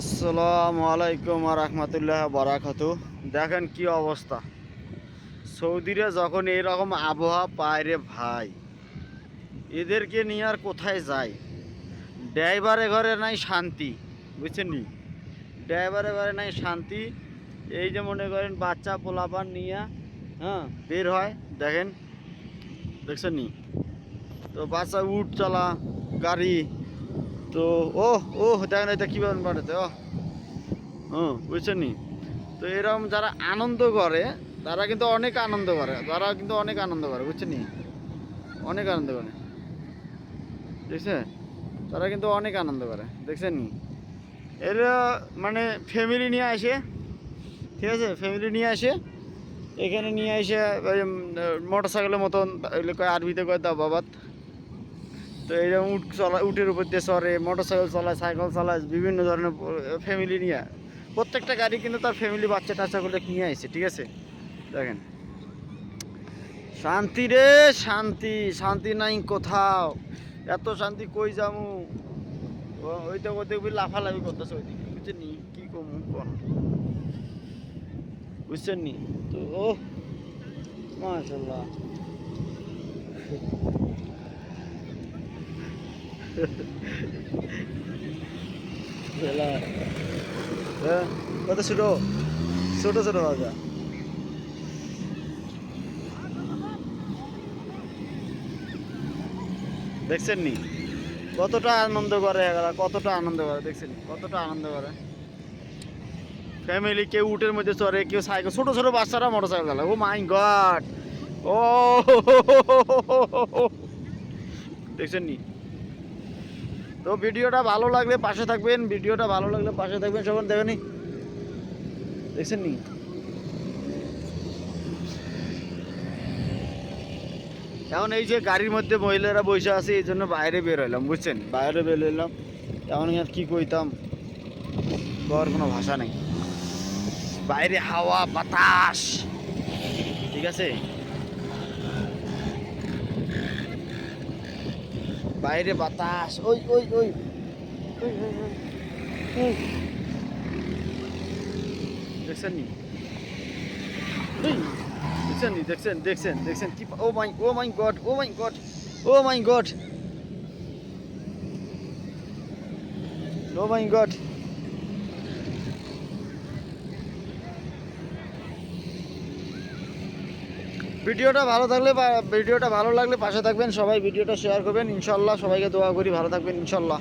আসসালামু আলাইকুম রহমতুল্লাহ বারাকাত দেখেন কি অবস্থা। সৌদিরা যখন এরকম আবহাওয়া পায় রে ভাই, এদেরকে নিয়ে আর কোথায় যায়? ড্রাইভারে ঘরে নাই শান্তি, বুঝছেন নি? ড্রাইভারে ঘরে নাই শান্তি, এই যে মনে করেন বাচ্চা পোলাপান নিয়ে হ্যাঁ বের হয়, দেখেন, দেখছেন নি? তো বাচ্চা উঠ, চালা, গাড়ি তো ও ও দেখেন এটা কীভাবে বানাতে ও হুম বুঝছেন নি? তো এরকম যারা আনন্দ করে, তারা কিন্তু অনেক আনন্দ করে তারা কিন্তু অনেক আনন্দ করে, বুঝছেন নি? অনেক আনন্দ করে। দেখছে? তারা কিন্তু অনেক আনন্দ করে, দেখছেন নি? এরা মানে ফ্যামিলি নিয়ে আসে, ঠিক আছে? ফ্যামিলি নিয়ে আসে, এখানে নিয়ে এসে মোটর সাইকেলের মতন আরবিতে কয় দাও বাবাত। তো এইরকম উঠ চলা, উটের উপর দিয়ে চড়ে মোটর সাইকেল চালায় সাইকেল চালায়, বিভিন্ন ধরনের ফ্যামিলি নিয়ে। প্রত্যেকটা গাড়ি কিন্তু তার ফ্যামিলি বাচ্চা টাচ্চা করে নিয়ে আসছে ঠিক আছে? দেখেন। শান্তি রে, শান্তি শান্তি নাই কোথাও। এত শান্তি কই যামু? ওইটা ওই দেখবি লাফালাফি করতেছে ওইদিকে। বুঝছেন নি? কি কমু কোন বুঝছেন নি? তো ও মাশাল্লাহ। হ্যাঁ? কত ছোট? ছোট ছোট বাজা। দেখছেন নি? কতটা আনন্দ করে কতটা আনন্দ করে, দেখছেন কতটা আনন্দ করে। ফ্যামিলি কেউ উটের মধ্যে চড়ে, কেউ সাইকেল, ছোট ছোট বাচ্চারা মোটর সাইকেল চালায়। ও মাই গড ও দেখছেন নি? তো ভিডিওটা ভালো লাগলে পাশে থাকবেন, ভিডিওটা ভালো লাগলে পাশে থাকবেন সবাই দেখেনি দেখছেন নি? এখন এই যে গাড়ির মধ্যে মহিলারা বসে আছে, এই জন্য বাইরে বের হইলাম, বুঝছেন? বাইরে বের হইলাম, এখন আর কি কইতাম? কর কোনো ভাষা নেই। বাইরে হাওয়া, বাতাস, ঠিক আছে? বাইরে বাতাস, ওই ওই ওই। দেখছেন নি? দেখছেন নি? দেখছেন দেখছেন দেখছেন কি ও my oh my god, oh my god, oh my god. Oh my god. ভিডিওটা ভালো থাকলে ভিডিওটা ভালো লাগলে পাশে থাকবেন, সবাই ভিডিওটা শেয়ার করবেন। ইনশাল্লাহ সবাইকে দোয়া করি, ভালো থাকবেন ইনশাল্লাহ।